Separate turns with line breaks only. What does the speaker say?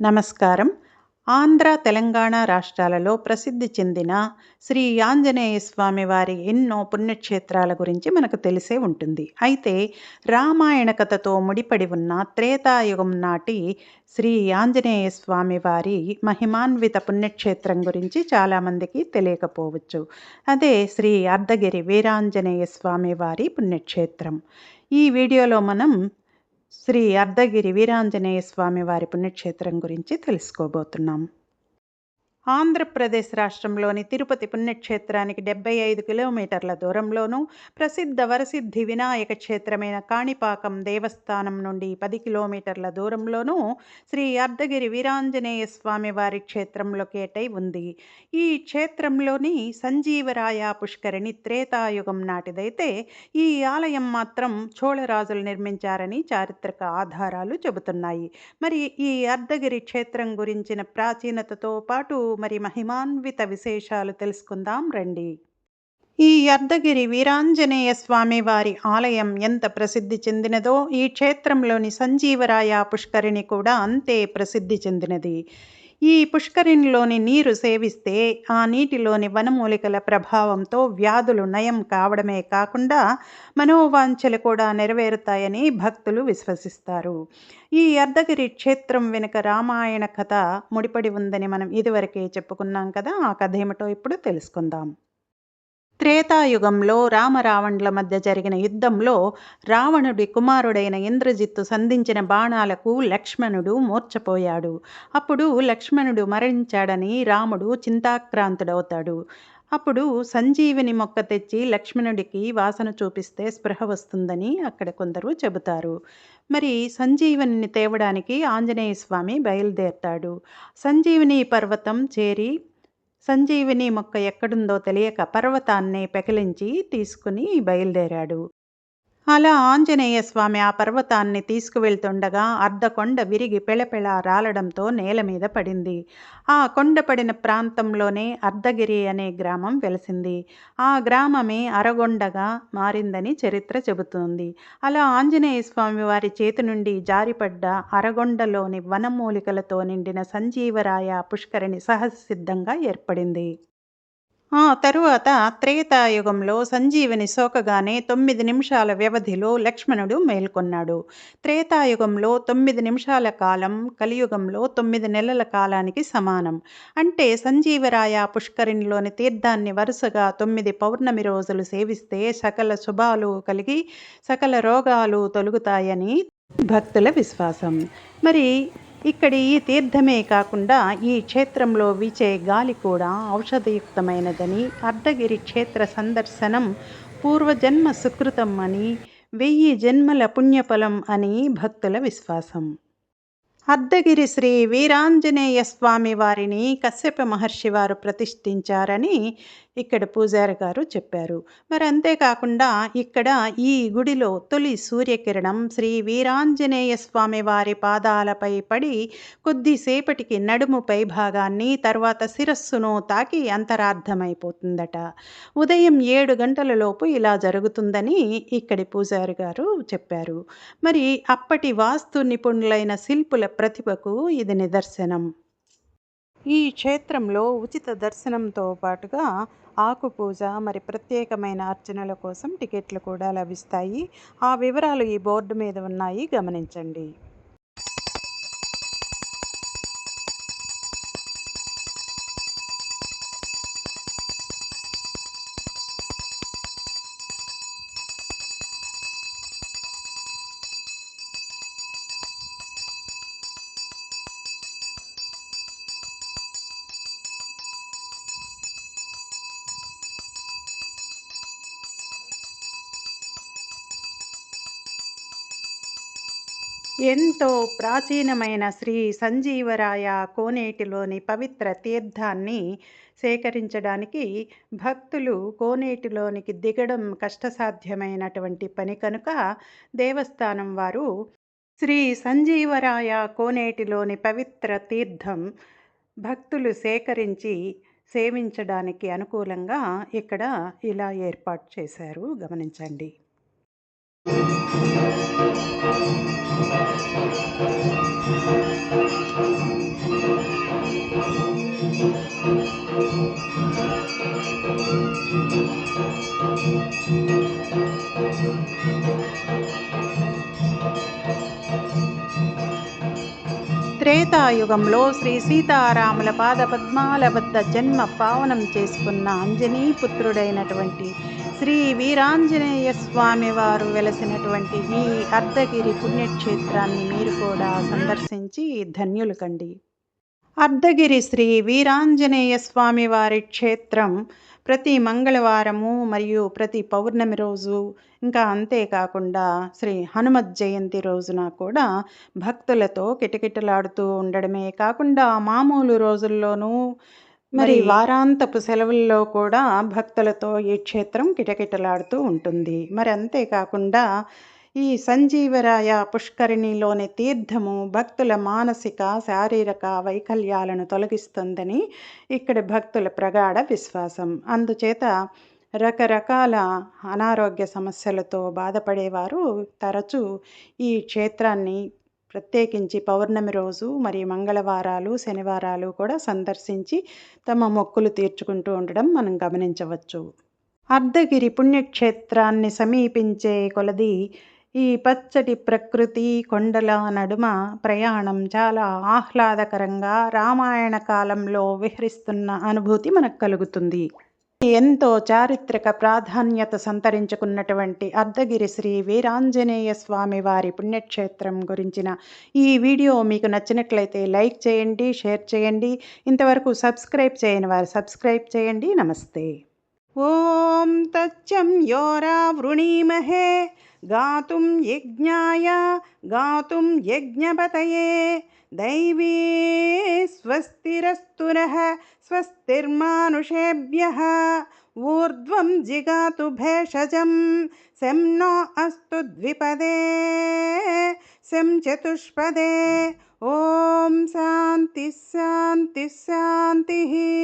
నమస్కారం. ఆంధ్ర తెలంగాణ రాష్ట్రాలలో ప్రసిద్ధి చెందిన శ్రీ ఆంజనేయ స్వామి వారి ఎన్నో పుణ్యక్షేత్రాల గురించి మనకు తెలిసే ఉంటుంది. అయితే రామాయణ కథతో ముడిపడి ఉన్న త్రేతాయుగం నాటి శ్రీ ఆంజనేయ స్వామి వారి మహిమాన్విత పుణ్యక్షేత్రం గురించి చాలామందికి తెలియకపోవచ్చు. అదే శ్రీ అర్ధగిరి వీరాంజనేయ స్వామి వారి పుణ్యక్షేత్రం. ఈ వీడియోలో మనం శ్రీ అర్ధగిరి వీరాంజనేయ స్వామి వారి పుణ్యక్షేత్రం గురించి తెలుసుకోబోతున్నాం. ఆంధ్రప్రదేశ్ రాష్ట్రంలోని తిరుపతి పుణ్యక్షేత్రానికి డెబ్బై ఐదు కిలోమీటర్ల దూరంలోనూ ప్రసిద్ధ వరసిద్ధి వినాయక క్షేత్రమైన కాణిపాకం దేవస్థానం నుండి పది కిలోమీటర్ల దూరంలోనూ శ్రీ అర్ధగిరి వీరాంజనేయ స్వామి వారి క్షేత్రం లొకేటై ఉంది. ఈ క్షేత్రంలోని సంజీవరాయ పుష్కరిణి త్రేతాయుగం నాటిదైతే ఈ ఆలయం మాత్రం చోళరాజులు నిర్మించారని చారిత్రక ఆధారాలు చెబుతున్నాయి. మరి ఈ అర్ధగిరి క్షేత్రం గురించిన ప్రాచీనతతో పాటు మరి మహిమాన్విత విశేషాలు తెలుసుకుందాం రండి. ఈ అర్ధగిరి వీరాంజనేయ స్వామి వారి ఆలయం ఎంత ప్రసిద్ధి చెందినదో ఈ క్షేత్రంలోని సంజీవరాయ పుష్కరిణి కూడా అంతే ప్రసిద్ధి చెందినది. ఈ పుష్కరిణిలోని నీరు సేవిస్తే ఆ నీటిలోని వనమూలికల ప్రభావంతో వ్యాధులు నయం కావడమే కాకుండా మనోవాంఛలు కూడా నెరవేరుతాయని భక్తులు విశ్వసిస్తారు. ఈ అర్ధగిరి క్షేత్రం వెనుక రామాయణ కథ ముడిపడి ఉందని మనం ఇదివరకే చెప్పుకున్నాం కదా ఆ కథ ఏమిటో ఇప్పుడు తెలుసుకుందాం. త్రేతాయుగంలో రామరావణుల మధ్య జరిగిన యుద్ధంలో రావణుడి కుమారుడైన ఇంద్రజిత్తు సంధించిన బాణాలకు లక్ష్మణుడు మూర్చపోయాడు అప్పుడు లక్ష్మణుడు మరణించాడని రాముడు చింతాక్రాంతుడవుతాడు. అప్పుడు సంజీవిని మొక్క తెచ్చి లక్ష్మణుడికి వాసన చూపిస్తే స్పృహ వస్తుందని అక్కడ కొందరు చెబుతారు. మరి సంజీవిని తేవడానికి ఆంజనేయ స్వామి బయలుదేరతాడు. సంజీవిని పర్వతం చేరి సంజీవిని మొక్క ఎక్కడుందో తెలియక పర్వతాన్ని పెకిలించి తీసుకుని బయలుదేరాడు. అలా ఆంజనేయ స్వామి ఆ పర్వతాన్ని తీసుకువెళ్తుండగా అర్ధకొండ విరిగి పెళపెళ రాలడంతో నేల మీద పడింది. ఆ కొండ పడిన ప్రాంతంలోనే అర్ధగిరి అనే గ్రామం వెలసింది. ఆ గ్రామమే అరగొండగా మారిందని చరిత్ర చెబుతోంది. అలా ఆంజనేయ స్వామి వారి చేతి నుండి జారిపడ్డ అరగొండలోని వనమూలికలతో నిండిన సంజీవరాయ పుష్కరిణి సహజసిద్ధంగా ఏర్పడింది. తరువాత త్రేతాయుగంలో సంజీవిని సోకగానే తొమ్మిది నిమిషాల వ్యవధిలో లక్ష్మణుడు మేల్కొన్నాడు. త్రేతాయుగంలో తొమ్మిది నిమిషాల కాలం కలియుగంలో తొమ్మిది నెలల కాలానికి సమానం. అంటే సంజీవరాయ పుష్కరిణిలోని తీర్థాన్ని వరుసగా తొమ్మిది పౌర్ణమి రోజులు సేవిస్తే సకల శుభాలు కలిగి సకల రోగాలు తొలుగుతాయని భక్తుల విశ్వాసం. మరి ఇక్కడి ఈ తీర్థమే కాకుండా ఈ క్షేత్రంలో వీచే గాలి కూడా ఔషధయుక్తమైనదని అర్ధగిరి క్షేత్ర సందర్శనం పూర్వజన్మ సుకృతం అని వెయ్యి జన్మల పుణ్యఫలం అని భక్తుల విశ్వాసం. అర్ధగిరి శ్రీ వీరాంజనేయ స్వామి వారిని కశ్యప మహర్షి వారు ప్రతిష్ఠించారని ఇక్కడ పూజారి గారు చెప్పారు. మరి అంతేకాకుండా ఇక్కడ ఈ గుడిలో తొలి సూర్యకిరణం శ్రీ వీరాంజనేయ స్వామి వారి పాదాలపై పడి కొద్దిసేపటికి నడుముపై భాగాన్ని తర్వాత శిరస్సును తాకి అంతరార్థమైపోతుందట. ఉదయం ఏడు గంటల లోపు ఇలా జరుగుతుందని ఇక్కడి పూజారి గారు చెప్పారు. మరి అప్పటి వాస్తు నిపుణులైన శిల్పుల ప్రతిభకు ఇది నిదర్శనం. ఈ క్షేత్రంలో ఉచిత దర్శనంతో పాటుగా ఆకు పూజ మరి ప్రత్యేకమైన అర్చనల కోసం టికెట్లు కూడా లభిస్తాయి. ఆ వివరాలు ఈ బోర్డు మీద ఉన్నాయి. గమనించండి. ఎంతో ప్రాచీనమైన శ్రీ సంజీవరాయ కోనేటిలోని పవిత్ర తీర్థాన్ని సేకరించడానికి భక్తులు కోనేటిలోనికి దిగడం కష్టసాధ్యమైనటువంటి పని కనుక దేవస్థానం వారు శ్రీ సంజీవరాయ కోనేటిలోని పవిత్ర తీర్థం భక్తులు సేకరించి సేవించడానికి అనుకూలంగా ఇక్కడ ఇలా ఏర్పాటు చేశారు. గమనించండి. త్రేతాయుగంలో శ్రీ సీతారాముల పాద పద్మాల వద్ద జన్మ పావనం చేసుకున్న అంజనీ పుత్రుడైనటువంటి శ్రీ వీరాంజనేయ స్వామి వారు వెలసినటువంటి ఈ అర్ధగిరి పుణ్యక్షేత్రాన్ని మీరు కూడా సందర్శించి ధన్యులు కండి. అర్ధగిరి శ్రీ వీరాంజనేయ స్వామి వారి క్షేత్రం ప్రతి మంగళవారము మరియు ప్రతి పౌర్ణమి రోజు ఇంకా అంతేకాకుండా శ్రీ హనుమత్ జయంతి రోజున కూడా భక్తులతో కిటకిటలాడుతూ ఉండడమే కాకుండా మామూలు రోజుల్లోనూ మరి వారాంతపు సెలవుల్లో కూడా భక్తులతో ఈ క్షేత్రం కిటకిటలాడుతూ ఉంటుంది. మరి అంతేకాకుండా ఈ సంజీవరాయ పుష్కరిణిలోని తీర్థము భక్తుల మానసిక శారీరక వైకల్యాలను తొలగిస్తుందని ఇక్కడి భక్తుల ప్రగాఢ విశ్వాసం. అందుచేత రకరకాల అనారోగ్య సమస్యలతో బాధపడేవారు తరచూ ఈ క్షేత్రాన్ని ప్రత్యేకించి పౌర్ణమి రోజు మరియు మంగళవారాలు శనివారాలు కూడా సందర్శించి తమ మొక్కులు తీర్చుకుంటూ ఉండడం మనం గమనించవచ్చు. అర్ధగిరి పుణ్యక్షేత్రాన్ని సమీపించే కొలది ఈ పచ్చటి ప్రకృతి కొండల నడుమ ప్రయాణం చాలా ఆహ్లాదకరంగా రామాయణ కాలంలో విహరిస్తున్న అనుభూతి మనకు కలుగుతుంది. ఎంతో చారిత్రక ప్రాధాన్యత సంతరించుకున్నటువంటి అర్ధగిరి శ్రీ వీరాంజనేయ స్వామి వారి పుణ్యక్షేత్రం గురించిన ఈ వీడియో మీకు నచ్చినట్లయితే లైక్ చేయండి షేర్ చేయండి. ఇంతవరకు సబ్స్క్రైబ్ చేయని వారు సబ్స్క్రైబ్ చేయండి. నమస్తే. ఓం తచ్చం యోరా వృణీమహే. गातुं यज्ञाय, गातुं यज्ञपतये। दैवी स्वस्तिरस्तु नः, स्वस्तिर्मानुषेभ्यः। ऊर्ध्वं जिगातु भेषजं शं नो अस्तु द्विपदे शं चतुष्पदे। ॐ शान्तिः शान्तिः शान्तिः।